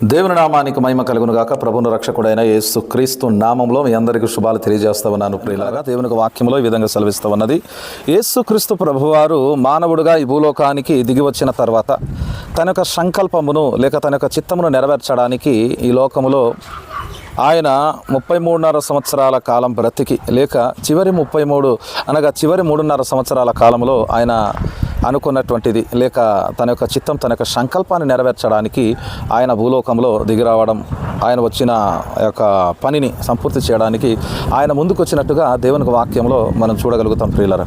దేవుని నామానికి మహిమ కలుగునుగాక ప్రభును రక్షకుడైన యేసు క్రీస్తు నామంలో మీ అందరికీ శుభాలు తెలియజేస్తా ఉన్నాను ప్రియులారా. దేవునికి వాక్యంలో ఈ విధంగా సెలవిస్తూ ఉన్నది యేసు క్రీస్తు ప్రభువారు మానవుడుగా ఈ భూలోకానికి దిగి వచ్చిన తర్వాత తన యొక్క సంకల్పమును లేక తన యొక్క చిత్తమును నెరవేర్చడానికి ఈ లోకములో ఆయన ముప్పై మూడున్నర సంవత్సరాల కాలం బ్రతికి లేక చివరి ముప్పై మూడు అనగా చివరి మూడున్నర సంవత్సరాల కాలంలో ఆయన అనుకున్నటువంటిది లేక తన యొక్క చిత్తం తన యొక్క సంకల్పాన్ని నెరవేర్చడానికి ఆయన భూలోకంలో దిగిరావడం ఆయన వచ్చిన యొక్క పనిని సంపూర్తి చేయడానికి ఆయన ముందుకు వచ్చినట్టుగా దేవునికి వాక్యంలో మనం చూడగలుగుతాం ప్రియులర.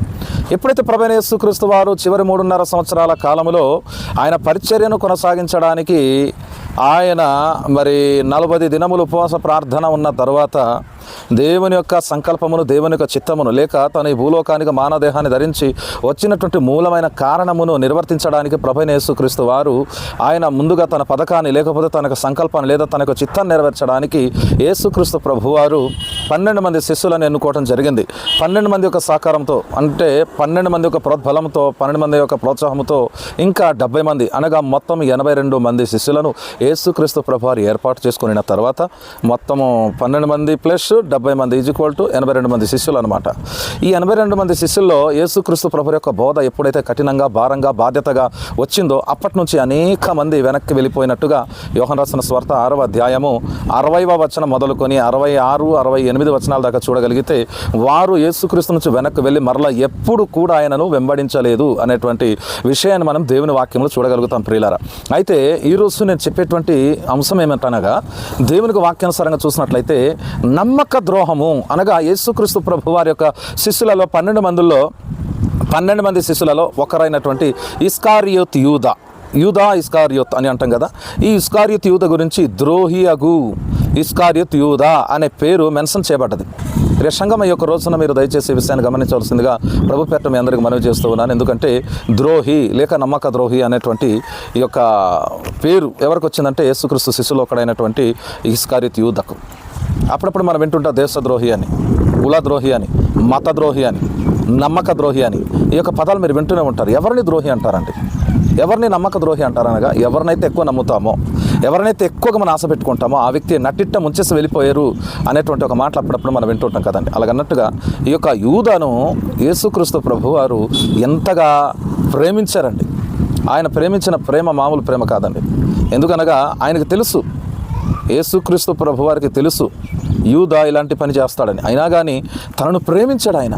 ఎప్పుడైతే ప్రభైన యేసుక్రీస్తు వారు చివరి మూడున్నర సంవత్సరాల కాలంలో ఆయన పరిచర్యను కొనసాగించడానికి ఆయన మరి నలభై దినములు ఉపవాస ప్రార్థన ఉన్న తర్వాత దేవుని యొక్క సంకల్పమును దేవుని యొక్క చిత్తమును లేక తన ఈ భూలోకానికి మానదేహాన్ని ధరించి వచ్చినటువంటి మూలమైన కారణమును నిర్వర్తించడానికి ప్రభైన యేసుక్రీస్తు వారు ఆయన ముందుగా తన పథకాన్ని లేకపోతే తన యొక్క సంకల్పాన్ని లేదా తన యొక్క చిత్తాన్ని నెరవేర్చడానికి యేసుక్రీస్తు ప్రభువారు పన్నెండు మంది శిష్యులను ఎన్నుకోవడం జరిగింది. పన్నెండు మంది యొక్క సహకారంతో అంటే పన్నెండు మంది యొక్క ప్రోద్బలంతో పన్నెండు మంది యొక్క ప్రోత్సాహంతో ఇంకా డెబ్బై మంది అనగా మొత్తం ఎనభై రెండు మంది శిష్యులను యేసుక్రీస్తు ప్రభువారు ఏర్పాటు చేసుకున్న తర్వాత మొత్తము పన్నెండు మంది ప్లస్ డెబ్బై మంది ఈజ్ ఈక్వల్ టు ఎనభై రెండు మంది శిష్యులు అనమాట ఈ ఎనభై రెండు మంది శిష్యుల్లో యేసుక్రీస్తు ప్రభు యొక్క బోధ ఎప్పుడైతే కఠినంగా భారంగా బాధ్యతగా వచ్చిందో అప్పటి నుంచి అనేక మంది వెనక్కి వెళ్ళిపోయినట్టుగా యోహన్ రాసిన స్వార్థ ఆరవ అధ్యాయము అరవైవ వచనం మొదలుకొని అరవై ఆరు అరవై ఎనిమిది వచనాల దాకా చూడగలిగితే వారు యేసుక్రీస్తు నుంచి వెనక్కి వెళ్ళి మరలా ఎప్పుడు కూడా ఆయనను వెంబడించలేదు అనేటువంటి విషయాన్ని మనం దేవుని వాక్యంలో చూడగలుగుతాం ప్రియులారా. అయితే ఈరోజు నేను చెప్పేటువంటి అంశం ఏమంటనగా దేవునికి వాక్యానుసారంగా చూసినట్లయితే నమ్మక ద్రోహము అనగా యేసుక్రీస్తు ప్రభు వారి యొక్క శిష్యులలో పన్నెండు మందుల్లో పన్నెండు మంది శిష్యులలో ఒకరైనటువంటి ఇస్కారియోత్ యూద. యూదా ఇస్కారియోత్ అని అంటాం కదా. ఈ ఇస్కారియోత్ యూద గురించి ద్రోహి అగు ఇస్కారియోత్ యూదా అనే పేరు మెన్షన్ చేయబడ్డది. రేషంగం ఈ యొక్క రోజున మీరు దయచేసి ఈ విషయాన్ని గమనించవలసిందిగా ప్రభు పేట మీ అందరికి మనవి చేస్తూ ఉన్నాను. ఎందుకంటే ద్రోహి లేక నమ్మక ద్రోహి అనేటువంటి ఈ యొక్క పేరు ఎవరికి వచ్చిందంటే యేసుక్రీస్తు శిష్యులో ఒకడైనటువంటి ఇస్కారిత్ యూదకు. అప్పుడప్పుడు మనం వింటుంటాం దేశద్రోహి అని కులద్రోహి అని మత ద్రోహి అని నమ్మక ద్రోహి అని ఈ యొక్క పదాలు మీరు వింటూనే ఉంటారు. ఎవరిని ద్రోహి అంటారండి? ఎవరిని నమ్మక ద్రోహి అంటారనగా ఎవరినైతే ఎక్కువ నమ్ముతామో ఎవరినైతే ఎక్కువగా మనం ఆశ పెట్టుకుంటామో ఆ వ్యక్తి నట్టిట్ట ముంచేసి వెళ్ళిపోయారు అనేటువంటి ఒక మాటలు అప్పుడప్పుడు మనం వింటుంటాం కదండి. అలాగన్నట్టుగా ఈ యొక్క యూదను యేసుక్రీస్తు ప్రభు వారు ఎంతగా ప్రేమించారండి. ఆయన ప్రేమించిన ప్రేమ మామూలు ప్రేమ కాదండి. ఎందుకనగా ఆయనకు తెలుసు యేసుక్రీస్తు ప్రభు వారికి తెలుసు యూదా ఇలాంటి పని చేస్తాడని. అయినా కానీ తనను ప్రేమించాడు ఆయన.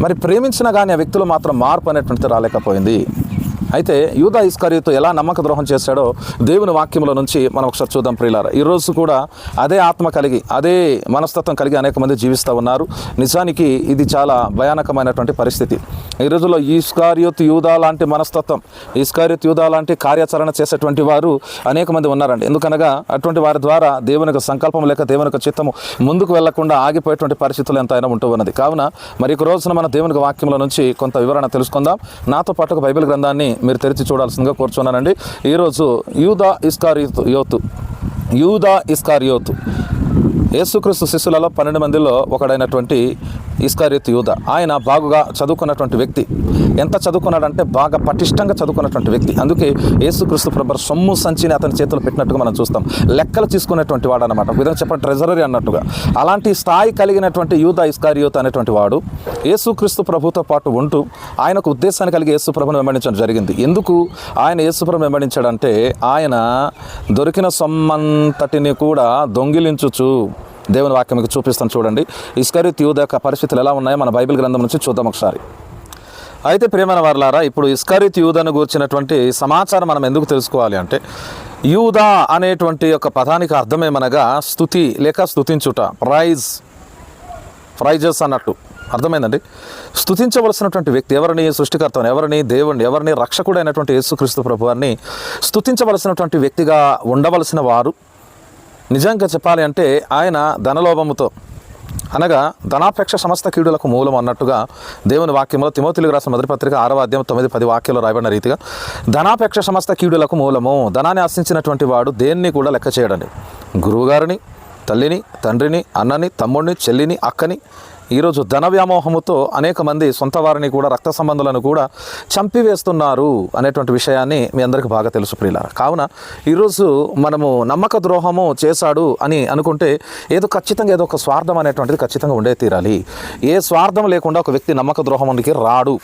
మరి ప్రేమించినా కానీ ఆ వ్యక్తులు మాత్రం మార్పు అనేటువంటిది రాలేకపోయింది. అయితే యూదా ఇస్కరితో ఎలా నమ్మక ద్రోహం చేశాడో దేవుని వాక్యంలో నుంచి మనం ఒకసారి చూద్దాం ప్రియులారా. ఈరోజు కూడా అదే ఆత్మ కలిగి అదే మనస్తత్వం కలిగి అనేక మంది జీవిస్తూ ఉన్నారు. నిజానికి ఇది చాలా భయానకమైనటువంటి పరిస్థితి. ఈ రోజుల్లో ఈస్కార్యోత్ యూదా లాంటి మనస్తత్వం ఈస్కార్యోత్ యూదా లాంటి కార్యాచరణ చేసేటువంటి వారు అనేక మంది ఉన్నారండి. ఎందుకనగా అటువంటి వారి ద్వారా దేవుని యొక్క సంకల్పం లేక దేవుని యొక్క చిత్తము ముందుకు వెళ్ళకుండా ఆగిపోయేటువంటి పరిస్థితులు ఎంతైనా ఉంటూ ఉన్నది. కావున మరి ఒక రోజున మన దేవునికి వాక్యంలో నుంచి కొంత వివరణ తెలుసుకుందాం. నాతో పాటు ఒక బైబిల్ గ్రంథాన్ని మీరు తెరిచి చూడాల్సిందిగా కోరుచున్నానండి. ఈరోజు యూదా ఇస్కార్ యోతు యూదా ఇస్కార్ యోతు యేసుక్రీస్తు శిష్యులలో పన్నెండు మందిలో ఒకడైనటువంటి ఇస్కారిత్ యూద. ఆయన బాగుగా చదువుకున్నటువంటి వ్యక్తి. ఎంత చదువుకున్నాడంటే బాగా పటిష్టంగా చదువుకున్నటువంటి వ్యక్తి. అందుకే యేసుక్రీస్తు ప్రభు సొమ్ము సంచిని అతని చేతిలో పెట్టినట్టుగా మనం చూస్తాం. లెక్కలు తీసుకునేటువంటి వాడు అనమాట విధంగా చెప్పండి ట్రెజరీ అన్నట్టుగా. అలాంటి స్థాయి కలిగినటువంటి యూద ఇస్కారియోత్ అనేటువంటి వాడు యేసుక్రీస్తు ప్రభుతో పాటు ఉంటూ ఆయనకు ఉద్దేశాన్ని కలిగి యేసుప్రభును వెంబడించడం జరిగింది. ఎందుకు? ఆయన యేసుప్రభును వెంబడించాడంటే ఆయన దొరికిన సొమ్మంతటిని కూడా దొంగిలించుచు దేవుని వాక్యం మీకు చూపిస్తాను చూడండి. ఇస్కరిత్ యూద యొక్క పరిస్థితులు ఎలా ఉన్నాయో మన బైబిల్ గ్రంథం నుంచి చూద్దాం ఒకసారి. అయితే ప్రియమైన వారలారా ఇప్పుడు ఇస్కరిత్ యూదను గూర్చినటువంటి సమాచారం మనం ఎందుకు తెలుసుకోవాలి అంటే యూదా అనేటువంటి యొక్క పదానికి అర్థమేమనగా స్థుతి లేక స్థుతించుట ప్రైజ్ ప్రైజెస్ అన్నట్టు. అర్థమైందండి? స్థుతించవలసినటువంటి వ్యక్తి ఎవరిని సృష్టికర్తను ఎవరిని దేవుణ్ణి ఎవరిని రక్షకుడైనటువంటి యేసుక్రీస్తు ప్రభు వారిని స్థుతించవలసినటువంటి వ్యక్తిగా ఉండవలసిన వారు నిజంగా చెప్పాలి అంటే ఆయన ధనలోభముతో అనగా ధనాపేక్ష సమస్త కీడులకు మూలం అన్నట్టుగా దేవుని వాక్యంలో తిమోతిలుగు రాసిన మొదటి పత్రిక ఆరవ అధ్యాయం తొమ్మిది పది వాక్యాలు రాయబడిన రీతిగా ధనాపేక్ష సమస్త కీడులకు మూలము ధనాన్ని ఆశించినటువంటి వాడు దేన్ని కూడా లెక్క చేయడండి. గురువుగారిని తల్లిని తండ్రిని అన్నని తమ్ముడిని చెల్లిని అక్కని ఈరోజు ధన వ్యామోహముతో అనేక మంది సొంత వారిని కూడా రక్త సంబంధులను కూడా చంపివేస్తున్నారు అనేటువంటి విషయాన్ని మీ అందరికీ బాగా తెలుసు ప్రియులారా. కావున ఈరోజు మనము నమ్మక ద్రోహము చేశాడు అని అనుకుంటే ఏదో ఖచ్చితంగా ఏదో ఒక స్వార్థం అనేటువంటిది ఖచ్చితంగా ఉండే తీరాలి. ఏ స్వార్థం లేకుండా ఒక వ్యక్తి నమ్మక ద్రోహమునికి రాడు.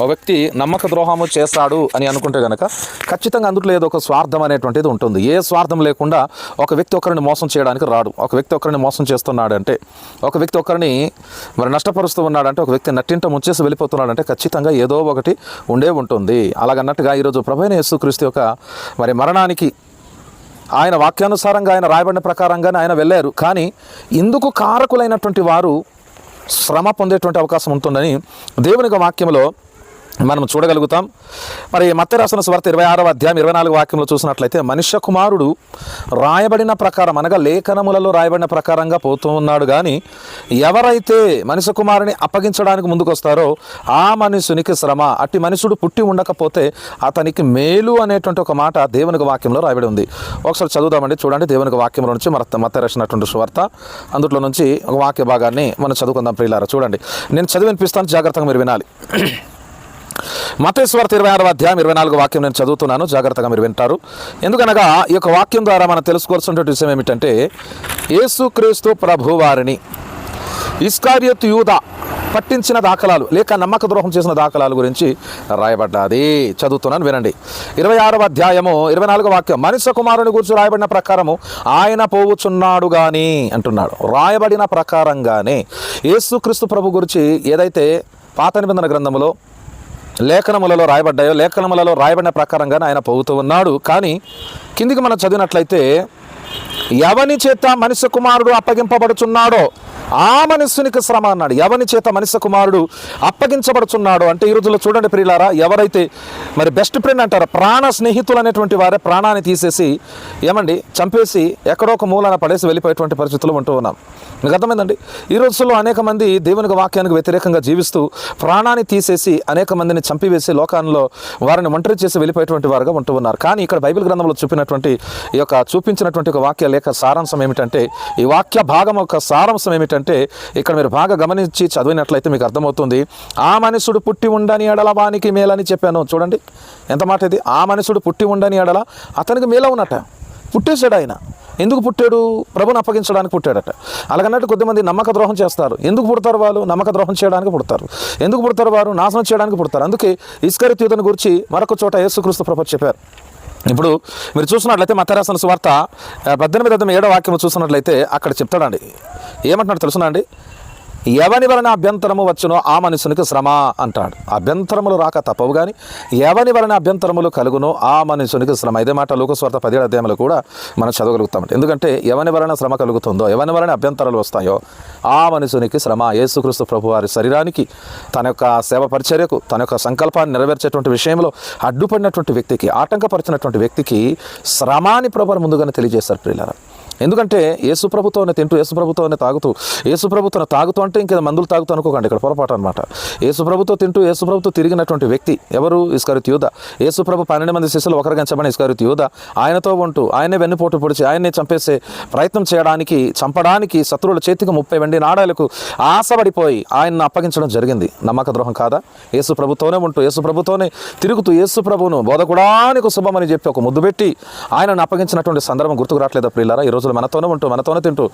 ఒక వ్యక్తి నమ్మక ద్రోహము చేస్తాడు అని అనుకుంటే కనుక ఖచ్చితంగా అందులో ఏదో ఒక స్వార్థం అనేటువంటిది ఉంటుంది. ఏ స్వార్థం లేకుండా ఒక వ్యక్తి ఒకరిని మోసం చేయడానికి రాడు. ఒక వ్యక్తి ఒకరిని మోసం చేస్తున్నాడంటే ఒక వ్యక్తి ఒకరిని మరి నష్టపరుస్తూ ఉన్నాడంటే ఒక వ్యక్తి నట్టింట ముంచేసి వెళ్ళిపోతున్నాడంటే ఖచ్చితంగా ఏదో ఒకటి ఉండే ఉంటుంది. అలాగన్నట్టుగా ఈరోజు ప్రభైన యేసుక్రీస్తు యొక్క మరి మరణానికి ఆయన వాక్యానుసారంగా ఆయన రాయబడిన ప్రకారంగానే ఆయన వెళ్ళారు. కానీ ఇందుకు కారకులైనటువంటి వారు శ్రమ పొందేటువంటి అవకాశం ఉంటుందని దేవుని వాక్యంలో మనం చూడగలుగుతాం. మరి మత్త రాసిన స్వార్థ ఇరవై ఆరవ అధ్యాయం ఇరవై నాలుగు వాక్యంలో చూసినట్లయితే మనుష్య కుమారుడు రాయబడిన ప్రకారం అనగా లేఖనములలో రాయబడిన ప్రకారంగా పోతూ ఉన్నాడు కానీ ఎవరైతే మనిషి కుమారుని అప్పగించడానికి ముందుకొస్తారో ఆ మనుషునికి శ్రమ. అట్టి మనుషుడు పుట్టి ఉండకపోతే అతనికి మేలు అనేటువంటి ఒక మాట దేవునికి వాక్యంలో రాయబడి ఉంది. ఒకసారి చదువుదామండి. చూడండి దేవునికి వాక్యంలో నుంచి మన మత్త రాసినటువంటి సువార్త. అందులో నుంచి ఒక వాక్య భాగాన్ని మనం చదువుకుందాం ప్రియులారా. చూడండి. నేను చదివినిపిస్తాను జాగ్రత్తగా మీరు వినాలి. మతేశ్వార్త ఇరవై ఆరవ అధ్యాయం ఇరవై నాలుగు వాక్యం నేను చదువుతున్నాను. జాగ్రత్తగా మీరు వింటారు. ఎందుకనగా ఈ యొక్క వాక్యం ద్వారా మనం తెలుసుకోవాల్సినటువంటి విషయం ఏమిటంటే యేసుక్రీస్తు ప్రభు వారిని ఇస్కారియత్ యూద పట్టించిన దాఖలాలు లేక నమ్మక ద్రోహం చేసిన దాఖలాల గురించి రాయబడ్డది. చదువుతున్నాను వినండి. ఇరవై ఆరవ అధ్యాయము ఇరవై నాలుగు వాక్యం మనిష కుమారుని గురించి రాయబడిన ప్రకారము ఆయన పోవుచున్నాడు గాని అంటున్నాడు. రాయబడిన ప్రకారంగానే యేసుక్రీస్తు ప్రభు గురించి ఏదైతే పాత నిబంధన గ్రంథములో లేఖనములలో రాయబడ్డాయో లేఖనములలో రాయబడిన ప్రకారంగానే ఆయన పోగుతూ ఉన్నాడు. కానీ కిందికి మనం చదివినట్లయితే ఎవని చేత మనిషి కుమారుడు అప్పగింపబడుచున్నాడో ఆ మనస్సునికి శ్రమ అన్నాడు. ఎవని చేత మనిషి కుమారుడు అప్పగించబడుచున్నాడు అంటే ఈ రోజుల్లో చూడండి ప్రియులారా ఎవరైతే మరి బెస్ట్ ఫ్రెండ్ అంటారు ప్రాణ స్నేహితులు అనేటువంటి వారే ప్రాణాన్ని తీసేసి ఏమండి చంపేసి ఎక్కడో ఒక మూలన పడేసి వెళ్ళిపోయేటువంటి పరిస్థితులు ఉంటూ ఉన్నాం. మీకు అర్థమైందండి? ఈ రోజుల్లో అనేక మంది దేవునికి వాక్యానికి వ్యతిరేకంగా జీవిస్తూ ప్రాణాన్ని తీసేసి అనేక మందిని చంపివేసి లోకాల్లో వారిని ఒంటరి చేసి వెళ్ళిపోయేటువంటి వారుగా ఉంటూ ఉన్నారు. కానీ ఇక్కడ బైబిల్ గ్రంథంలో చూపినటువంటి ఈ యొక్క చూపించినటువంటి ఒక వాక్య లేఖ సారాంశం ఏమిటంటే ఈ వాక్య భాగం యొక్క సారాంశం ఏమిటంటే ఇక్కడ మీరు బాగా గమనించి చదివినట్లయితే మీకు అర్థమవుతుంది. ఆ మనుషుడు పుట్టి ఉండని ఎడల వానికి మేలని చెప్పాను. చూడండి ఎంత మాట ఇది? ఆ మనుషుడు పుట్టి ఉండని ఎడల అతనికి మేల ఉన్నట్ట పుట్టేశాడు ఆయన. ఎందుకు పుట్టాడు? ప్రభుని అప్పగించడానికి పుట్టాడట. అలాగన్నట్టు కొద్దిమంది నమ్మక ద్రోహం చేస్తారు. ఎందుకు పుడతారు వాళ్ళు? నమ్మక ద్రోహం చేయడానికి పుడతారు. ఎందుకు పుడతారు వారు? నాశనం చేయడానికి పుడతారు. అందుకే ఇస్కరి తీతను గురించి మరొక చోట యేసుక్రీస్తు ప్రభు చెప్పారు. ఇప్పుడు మీరు చూసినట్లయితే మతరాసన సువార్త పద్దెనిమిది అర్థం ఏడో వాక్యం చూసినట్లయితే అక్కడ చెప్తాడండి. ఏమంటున్నాడు తెలుసునా అండి? ఎవని వలన అభ్యంతరము వచ్చునో ఆ మనుషునికి శ్రమ అంటాడు. అభ్యంతరములు రాక తప్పవు కానీ ఎవని వలన అభ్యంతరములు కలుగునో ఆ మనుషునికి శ్రమ. ఇదే మాట లోకస్వార్థ పదిహేడు అధ్యాయంలో కూడా మనం చదవగలుగుతామంట ఎందుకంటే ఎవని వలన శ్రమ కలుగుతుందో ఎవని వలన అభ్యంతరాలు వస్తాయో ఆ మనుషునికి శ్రమ. యేసుక్రీస్తు ప్రభు వారి శరీరానికి తన యొక్క సేవ పరిచర్యకు తన యొక్క సంకల్పాన్ని నెరవేర్చేటువంటి విషయంలో అడ్డుపడినటువంటి వ్యక్తికి ఆటంకపరిచినటువంటి వ్యక్తికి శ్రమాని ప్రభు ముందుగానే తెలియజేశారు ప్రియులారా. ఎందుకంటే యేసుప్రభుతోనే తింటూ యేసుప్రభుతోనే తాగుతూ యేసుప్రభుతోనే తాగుతూ అంటే ఇంకా మందులు తాగుతూ అనుకోకండి ఇక్కడ పొరపాటు అనమాట యేసుప్రభుతో తింటూ యేసుప్రభుతో తిరిగినటువంటి వ్యక్తి ఎవరు? ఇస్కరిత్ యూద. యేసుప్రభు పన్నెండు మంది శిష్యులు ఒకరిగించమని ఎంచబడిన ఇస్కరిత్ యూద. ఆయనతో ఉంటూ ఆయనే వెన్నుపోటు పొడిచి ఆయన్నే చంపేసే ప్రయత్నం చేయడానికి చంపడానికి శత్రువుల చేతికి ముప్పై వెండి నాడాలకు ఆశపడిపోయి ఆయన్ను అప్పగించడం జరిగింది. నమ్మక ద్రోహం కాదా? యేసు ప్రభుతోనే ఉంటూ యేసు ప్రభుతోనే తిరుగుతూ యేసు ప్రభువును బోధకుడానికి శుభమని చెప్పి ఒక ముద్దు పెట్టి ఆయనను అప్పగించినటువంటి సందర్భం గుర్తుకు రావట్లేదు ప్రియులారా? ఈ ఉంటుంది మనతోనే ఉంటూ మనతోనే తింటూ.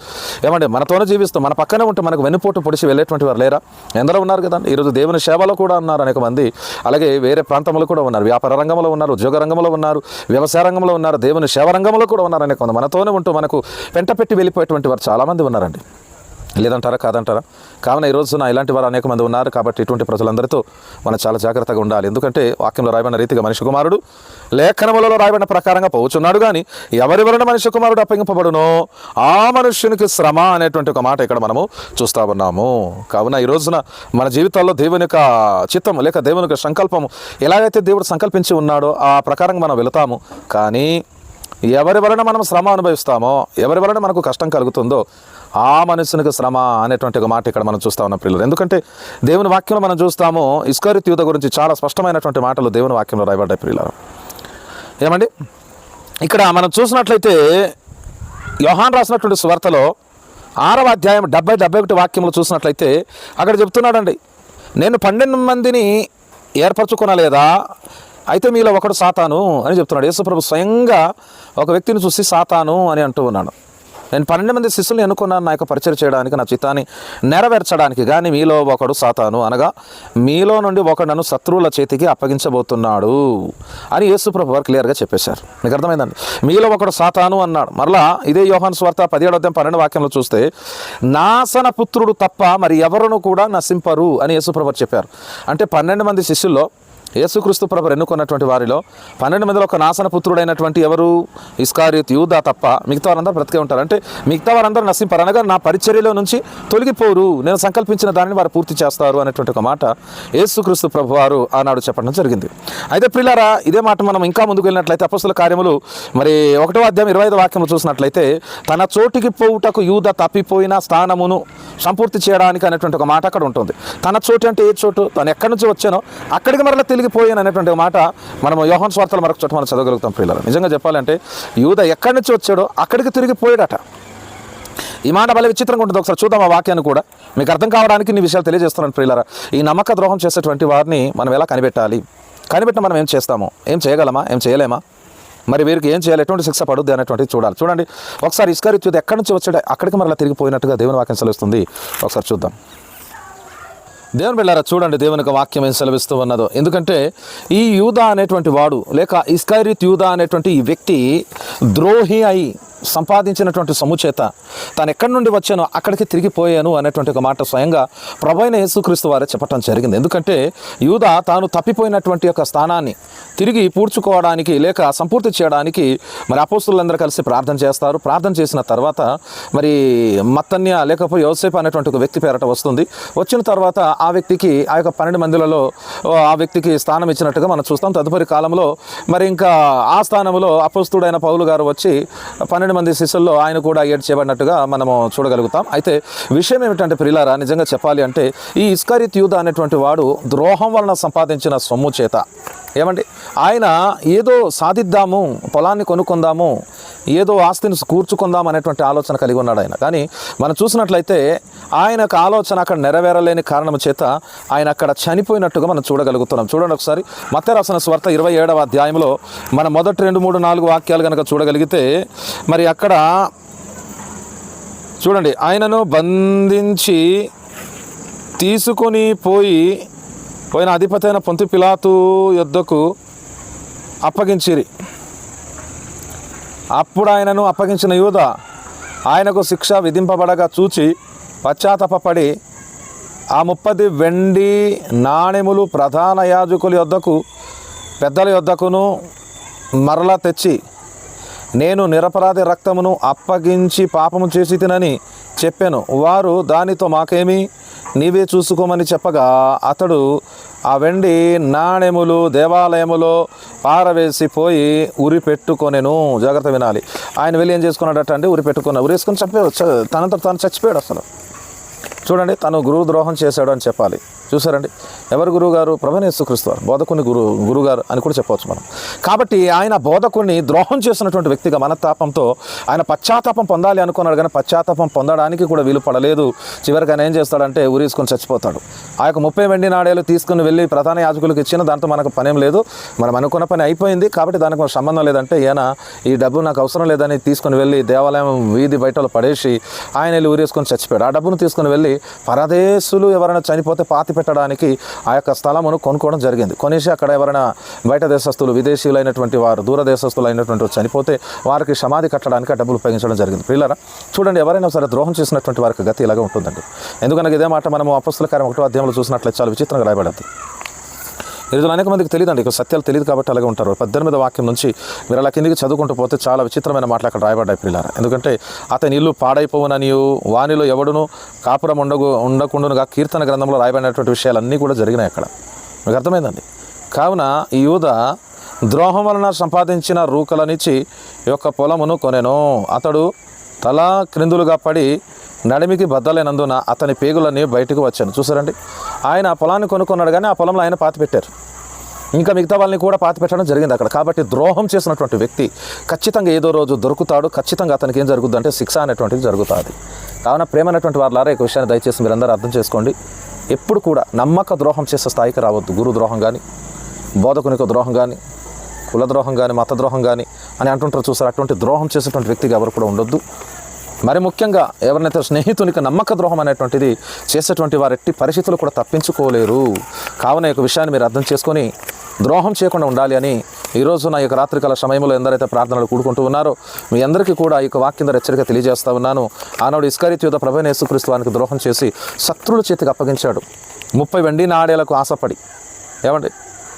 ఏమంటే మనతోనే జీవిస్తూ మన పక్కనే ఉంటూ మనకు వెన్నుపోటు పొడిచి వెళ్ళేటువంటి వారు లేరా? ఎందరో ఉన్నారు కదా ఈరోజు దేవుని సేవలో కూడా ఉన్నారు అనేక మంది. అలాగే వేరే ప్రాంతంలో కూడా ఉన్నారు వ్యాపార రంగంలో ఉన్నారు ఉద్యోగ రంగంలో ఉన్నారు వ్యవసాయ రంగంలో ఉన్నారు దేవుని సేవ రంగంలో కూడా ఉన్నారు అనేక మంది. మనతోనే ఉంటూ మనకు వెంట పెట్టి వెళ్ళిపోయేటువంటి వారు చాలామంది ఉన్నారండి. లేదంటారా కాదంటారా? కావున ఈ రోజున ఇలాంటి వారు అనేక మంది ఉన్నారు కాబట్టి ఇటువంటి ప్రజలందరితో మనం చాలా జాగ్రత్తగా ఉండాలి. ఎందుకంటే వాక్యంలో రాయబడిన రీతిగా మనిషి కుమారుడు లేఖనములలో రాయబడిన ప్రకారంగా పోచున్నాడు కానీ ఎవరి వలన మనిషి కుమారుడు అప్పగింపబడునో ఆ మనుష్యునికి శ్రమ అనేటువంటి ఒక మాట ఇక్కడ మనము చూస్తా ఉన్నాము. కావున ఈ రోజున మన జీవితాల్లో దేవుని యొక్క చిత్తం లేక దేవుని యొక్క సంకల్పము ఎలాగైతే దేవుడు సంకల్పించి ఉన్నాడో ఆ ప్రకారంగా మనం వెళతాము. కానీ ఎవరి వలన మనం శ్రమ అనుభవిస్తామో ఎవరి వలన మనకు కష్టం కలుగుతుందో ఆ మనుషునికి శ్రమ అనేటువంటి ఒక మాట ఇక్కడ మనం చూస్తా ఉన్న పిల్లలు ఎందుకంటే దేవుని వాక్యంలో మనం చూస్తాము ఇస్కరిత్ యూత గురించి చాలా స్పష్టమైనటువంటి మాటలు దేవుని వాక్యంలో రాయబడ్డాయి పిల్లలు ఏమండి? ఇక్కడ మనం చూసినట్లయితే యోహాన్ రాసినటువంటి స్వార్తలో ఆరవ అధ్యాయం డెబ్బై డెబ్బై ఒకటి వాక్యంలో చూసినట్లయితే అక్కడ చెప్తున్నాడండి నేను పన్నెండు మందిని ఏర్పరచుకోనలేదా అయితే మీలో ఒకడు సాతాను అని చెప్తున్నాడు. యేసుప్రభు స్వయంగా ఒక వ్యక్తిని చూసి సాతాను అని అంటూ ఉన్నాడు. నేను పన్నెండు మంది శిష్యుల్ని ఎన్నుకున్నాను. నా యొక్క పరిచయం చేయడానికి నా చిత్తాన్ని నెరవేర్చడానికి కానీ మీలో ఒకడు సాతాను అనగా మీలో నుండి ఒకడు నన్ను శత్రువుల చేతికి అప్పగించబోతున్నాడు అని యేసుప్రభు వారు క్లియర్గా చెప్పేశారు. మీకు అర్థమైందండి? మీలో ఒకడు సాతాను అన్నాడు. మరలా ఇదే యోహాన్ స్వార్త పదిహేడు పన్నెండు వాక్యంలో చూస్తే నాసన పుత్రుడు తప్ప మరి ఎవరును కూడా నశింపరు అని యేసుప్రభు చెప్పారు. అంటే పన్నెండు మంది శిష్యుల్లో యేసుక్రీస్తు ప్రభు ఎన్నుకున్నటువంటి వారిలో పన్నెండు మందిలో ఒక నాసన పుత్రుడైనటువంటి ఎవరు? ఇస్కారిత్ యూదా తప్ప మిగతా వారందరూ బ్రతికే ఉంటారు. అంటే మిగతా వారందరూ నశింపారు. అనగా నా పరిచర్యలో నుంచి తొలగిపోరు. నేను సంకల్పించిన దానిని వారు పూర్తి చేస్తారు అనేటువంటి ఒక మాట యేసుక్రీస్తు ప్రభు వారు ఆనాడు చెప్పడం జరిగింది. అయితే పిల్లారా ఇదే మాట మనం ఇంకా ముందుకు వెళ్ళినట్లయితే అపస్తుల కార్యములు మరి ఒకటో అధ్యాయం ఇరవై ఐదు వాక్యము చూసినట్లయితే తన చోటికి పోవుటకు యూద తప్పిపోయిన స్థానమును సంపూర్తి చేయడానికి అనేటువంటి ఒక మాట అక్కడ ఉంటుంది. తన చోటు అంటే ఏ చోటు? తను ఎక్కడి నుంచి వచ్చానో? అక్కడికి మరలా తిరిగిపోయాను అనేటువంటి మాట మనం యోహన్ స్వార్థలు మరొక చోట మనం చదవగలుగుతాం పిల్లలు నిజంగా చెప్పాలంటే యూద ఎక్కడి నుంచి వచ్చాడో అక్కడికి తిరిగిపోయాడట. ఈ మాట భలే విచిత్రంగా ఉంటుంది. ఒకసారి చూద్దాం ఆ వాక్యాన్ని కూడా. మీకు అర్థం కావడానికి నీ విషయాలు తెలియజేస్తున్నాను ప్రియులరా. ఈ నమ్మక ద్రోహం చేసేటువంటి వారిని మనం ఎలా కనిపెట్టాలి? కనిపెట్టి మనం ఏం చేస్తాము? ఏం చేయగలమా? ఏం చేయలేమా? మరి వీరికి ఏం చేయాలి? ఎటువంటి శిక్ష పడుద్ది అనేటువంటిది చూడాలి. చూడండి ఒకసారి ఇస్కరిత్యుడు ఎక్కడి నుంచి వచ్చాడు అక్కడికి మరలా తిరిగిపోయినట్టుగా దేవుని వాక్యం సెలవుస్తుంది. ఒకసారి చూద్దాం. దేవుని బిళ్ళారా చూడండి దేవుని యొక్క వాక్యం ఏం సెలవిస్తూ ఉన్నదో. ఎందుకంటే ఈ యూదా అనేటువంటి వాడు లేక ఇస్కైరిత్ యూదా అనేటువంటి ఈ వ్యక్తి ద్రోహి అయి సంపాదించినటువంటి సముచేత తాను ఎక్కడి నుండి వచ్చానో అక్కడికి తిరిగిపోయాను అనేటువంటి ఒక మాట స్వయంగా ప్రభైన యేసుక్రీస్తు వారే చెప్పడం జరిగింది. ఎందుకంటే యూదా తాను తప్పిపోయినటువంటి యొక్క స్థానాన్ని తిరిగి పూడ్చుకోవడానికి లేక సంపూర్తి చేయడానికి మరి అపోస్తులందరూ కలిసి ప్రార్థన చేస్తారు. ప్రార్థన చేసిన తర్వాత మరి మత్తన్య లేకపోతే యోసేపు అనేటువంటి ఒక వ్యక్తి పేరట వస్తుంది. వచ్చిన తర్వాత ఆ వ్యక్తికి ఆ యొక్క పన్నెండు మందిలలో ఆ వ్యక్తికి స్థానం ఇచ్చినట్టుగా మనం చూస్తాం. తదుపరి కాలంలో మరి ఇంకా ఆ స్థానంలో అపస్తుడైన పౌలు గారు వచ్చి పన్నెండు మంది శిష్యుల్లో ఆయన కూడా ఏడ్ చేయబడినట్టుగా మనము చూడగలుగుతాం. అయితే విషయం ఏమిటంటే ప్రిలారా నిజంగా చెప్పాలి అంటే ఈ ఇస్కరిత్ యూద అనేటువంటి వాడు ద్రోహం వలన సంపాదించిన సొమ్ము చేత. ఏమండి? ఆయన ఏదో సాధిద్దాము పొలాన్ని కొనుక్కుందాము ఏదో ఆస్తిని కూర్చుకుందాం అనేటువంటి ఆలోచన కలిగి ఉన్నాడు ఆయన. కానీ మనం చూసినట్లయితే ఆయన ఆలోచన అక్కడ నెరవేరలేని కారణం చేత ఆయన అక్కడ చనిపోయినట్టుగా మనం చూడగలుగుతున్నాం. చూడండి ఒకసారి మత్తే రాసిన స్వార్థ ఇరవై ఏడవ అధ్యాయంలో మన మొదటి రెండు మూడు నాలుగు వాక్యాలు కనుక చూడగలిగితే మరి అక్కడ చూడండి ఆయనను బంధించి తీసుకొని పోయి పోయిన అధిపతి అయిన పొంతి పిలాతు యొద్దకు అప్పగించిరి. అప్పుడు ఆయనను అప్పగించిన యూద ఆయనకు శిక్ష విధింపబడగా చూచి పశ్చాత్తపడి ఆ ముప్పది వెండి నాణెములు ప్రధాన యాజకుల యొద్దకు పెద్దల యొద్దకును మరలా తెచ్చి నేను నిరపరాధి రక్తమును అప్పగించి పాపము చేసి తినని చెప్పాను. వారు దానితో మాకేమీ నీవే చూసుకోమని చెప్పగా అతడు ఆ వెండి నాణెములు దేవాలయములో పారవేసి పోయి ఉరి పెట్టుకొనెను. జాగ్రత్త వినాలి. ఆయన వెళ్ళి ఏం చేసుకున్నాడట అంటే ఉరి పెట్టుకున్న ఉరి వేసుకొని చంపే తనంత తను చచ్చిపోయాడు అసలు. చూడండి తను గురువు ద్రోహం చేశాడు అని చెప్పాలి. చూసారండి? ఎవరు గురువుగారు? ప్రభనేసు ప్రభనేశ్వక్రీస్తు వారు. బోధకుని గురు గురుగారు అని కూడా చెప్పవచ్చు మనం. కాబట్టి ఆయన బోధకుని ద్రోహం చేసినటువంటి వ్యక్తిగా మనతాపంతో ఆయన పశ్చాత్తాపం పొందాలి అనుకున్నాడు కానీ పశ్చాత్తాపం పొందడానికి కూడా వీలు పడలేదు. చివరికి ఆయన ఏం చేస్తాడంటే ఊరేసుకొని చచ్చిపోతాడు. ఆ యొక్క ముప్పై వెండి నాడేలు తీసుకుని వెళ్ళి ప్రధాన యాజకులకు ఇచ్చిన దాంతో మనకు పనేం లేదు. మనం అనుకున్న పని అయిపోయింది కాబట్టి దానికి మనకు సంబంధం లేదంటే ఈయన ఈ డబ్బు నాకు అవసరం లేదని తీసుకుని వెళ్ళి దేవాలయం వీధి బయటలో పడేసి ఆయన వెళ్ళి ఊరేసుకొని చచ్చిపోయాడు. ఆ డబ్బును తీసుకుని వెళ్ళి పరదేశులు ఎవరైనా చనిపోతే పాతి పెట్టడానికి ఆ యొక్క స్థలమును కొనుక్కోవడం జరిగింది. కొనేసి అక్కడ ఎవరైనా బయట దేశస్తులు విదేశీయులైనటువంటి వారు దూరదేశస్తులైనటువంటి అయినటువంటి వారు చనిపోతే వారికి సమాధి కట్టడానికి ఆ డబ్బులు ఉపయోగించడం జరిగింది. పిల్లరా చూడండి ఎవరైనా సరే ద్రోహం చేసినటువంటి వారికి గతి ఇలాగే ఉంటుందండి. ఎందుకనగా ఇదే మాట మనం అపస్తుల కారం ఒకటో అధ్యాయంలో చూసినట్లయితే చాలా విచిత్రంగా రాయబడద్దు ఈరోజు అనేక మందికి తెలియదండి. ఇక సత్యాలు తెలియదు కాబట్టి అలాగే ఉంటారు. పద్దెనిమిది వాక్యం నుంచి మీరు అలా కిందికి చదువుకుంటూ పోతే చాలా విచిత్రమైన మాటలు అక్కడ రాయబడ్డాయి పిల్లలు ఎందుకంటే అతని ఇల్లు పాడైపోవుననియు వానిలో ఎవడును కాపురం ఉండగు ఉండకుండానుగా కీర్తన గ్రంథంలో రాయబడినటువంటి విషయాలన్నీ కూడా జరిగినాయి అక్కడ. మీకు అర్థమైందండి? కావున ఈ యూద ద్రోహం వలన సంపాదించిన రూకలనిచ్చి ఈ యొక్క పొలమును కొనెను. అతడు తల క్రిందులుగా పడి నడిమికి బద్దలైనందున అతని పేగులన్నీ బయటకు వచ్చాను. చూసారండి? ఆయన ఆ పొలాన్ని కొనుక్కున్నాడు కానీ ఆ పొలంలో ఆయన పాతి పెట్టారు. ఇంకా మిగతా వాళ్ళని కూడా పాతి పెట్టడం జరిగింది అక్కడ. కాబట్టి ద్రోహం చేసినటువంటి వ్యక్తి ఖచ్చితంగా ఏదో రోజు దొరుకుతాడు. ఖచ్చితంగా అతనికి ఏం జరుగుద్ది అంటే శిక్ష అనేటువంటిది జరుగుతుంది. కావున ప్రేమ అనేటువంటి వారులారా ఈ విషయాన్ని దయచేసి మీరందరూ అర్థం చేసుకోండి. ఎప్పుడు కూడా నమ్మక ద్రోహం చేసే స్థాయికి రావద్దు. గురు ద్రోహం కానీ బోధకునికి ద్రోహం కానీ కుల ద్రోహం కానీ మత ద్రోహం కానీ అని అంటుంటారు చూసారు? అటువంటి ద్రోహం చేసేటువంటి వ్యక్తిగా ఎవరు కూడా ఉండొద్దు. మరి ముఖ్యంగా ఎవరినైతే స్నేహితునికి నమ్మక ద్రోహం అనేటువంటిది చేసేటువంటి వారు ఎట్టి పరిస్థితులు కూడా తప్పించుకోలేరు. కావున ఈ యొక్క విషయాన్ని మీరు అర్థం చేసుకొని ద్రోహం చేయకుండా ఉండాలి అని ఈరోజు నా యొక్క రాత్రికాల సమయంలో ఎందరైతే ప్రార్థనలు కూడుకుంటూ ఉన్నారో మీ అందరికీ కూడా ఈ యొక్క వాక్యం ద్వారా హెచ్చరిక తెలియజేస్తా ఉన్నాను. ఆనాడు ఇస్కరిత్ యుద్ధ ప్రభు యేసుక్రీస్తు వానికి ద్రోహం చేసి శత్రుల చేతికి అప్పగించాడు. ముప్పై వెండి నాడేలకు ఆశపడి. ఏమండి?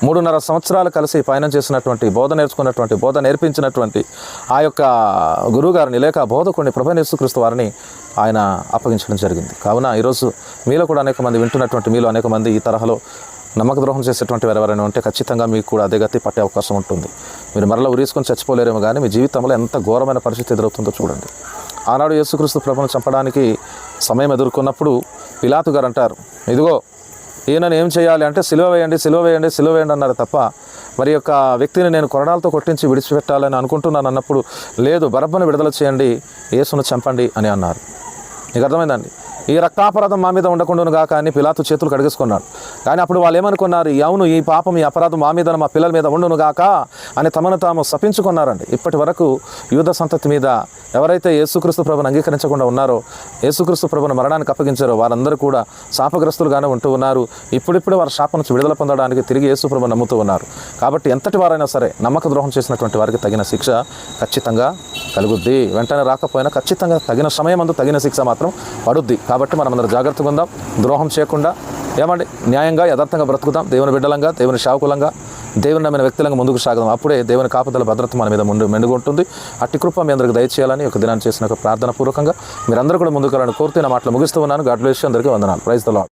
మూడున్నర సంవత్సరాలు కలిసి పయనం చేసినటువంటి బోధ నేర్చుకున్నటువంటి బోధ నేర్పించినటువంటి ఆ యొక్క గురువుగారిని లేక బోధకుడిని ప్రభనేసుక్రీస్తు వారిని ఆయన అప్పగించడం జరిగింది. కావున ఈరోజు మీలో కూడా అనేక మంది వింటున్నటువంటి మీలో అనేక మంది ఈ తరహాలో నమ్మక ద్రోహం చేసేటువంటి ఎవరెవరైనా ఎవరైనా ఉంటే ఖచ్చితంగా మీకు కూడా అదే గతి పట్టే అవకాశం ఉంటుంది. మీరు మరలా ఉరేసుకొని చచ్చిపోలేరేమో కానీ మీ జీవితంలో ఎంత ఘోరమైన పరిస్థితి ఎదురవుతుందో చూడండి. ఆనాడు యేసుక్రీస్తు ప్రభును చంపడానికి సమయం ఎదుర్కొన్నప్పుడు పిలాతు గారు అంటారు ఇదిగో ఈయనను ఏం చేయాలి అంటే సిలువ వేయండి సిలువ వేయండి సిలువ వేయండి అన్నారు తప్ప మరి యొక్క వ్యక్తిని నేను కొరడాలతో కొట్టించి విడిచిపెట్టాలని అనుకుంటున్నాను అన్నప్పుడు లేదు బరబ్బను విడుదల చేయండి యేసును చంపండి అని అన్నారు. నీకు అర్థమైందండి ఈ రక్తాపరాధం మా మీద ఉండకుండాను గాక అని పిలాతు చేతులు కడిగేసుకున్నాడు. కానీ అప్పుడు వాళ్ళు ఏమనుకున్నారు? ఈ అవును ఈ పాపం ఈ అపరాధం మా మీద మా పిల్లల మీద ఉండును గాక అని తమను తాము శపించుకున్నారండి. ఇప్పటి వరకు యూధ సంతతి మీద ఎవరైతే యేసుక్రీస్తు ప్రభుని అంగీకరించకుండా ఉన్నారో యేసుక్రీస్తు ప్రభుని మరణానికి అప్పగించారో వారందరూ కూడా శాపగ్రస్తులుగానే ఉంటూ ఉన్నారు. ఇప్పుడిప్పుడు వారి శాపం నుంచి విడుదల పొందడానికి తిరిగి యేసు ప్రభు నమ్ముతూ ఉన్నారు. కాబట్టి ఎంతటి వారైనా సరే నమ్మక ద్రోహం చేసినటువంటి వారికి తగిన శిక్ష ఖచ్చితంగా కలుగుద్ది. వెంటనే రాకపోయినా ఖచ్చితంగా తగిన సమయం అందు తగిన శిక్ష మాత్రం పడుద్ది. కాబట్టి మనం అందరూ జాగ్రత్తగా ఉందాం. ద్రోహం చేయకుండా ఏమండి? న్యాయంగా యథార్థంగా బ్రతుకుతాం దేవుని బిడ్డలంగా దేవుని శావకులంగా దేవుని నమ్మిన వ్యక్తులంగా ముందుకు సాగదాం. అప్పుడే దేవుని కాపుదల భద్రత మన మీద ముందు మెండుగుంటుంది. అట్టి కృప మీ అందరికి దయచేయాలని ఒక దినాన్ని చేసిన ఒక ప్రార్థన పూర్వకంగా మీరందరూ కూడా ముందుకు వెళ్ళాలని కోరుతున్న మాటలు ముగిస్తూ ఉన్నాను. గాడ్ బ్లెస్ అందరికీ వందనాలు. Praise the lord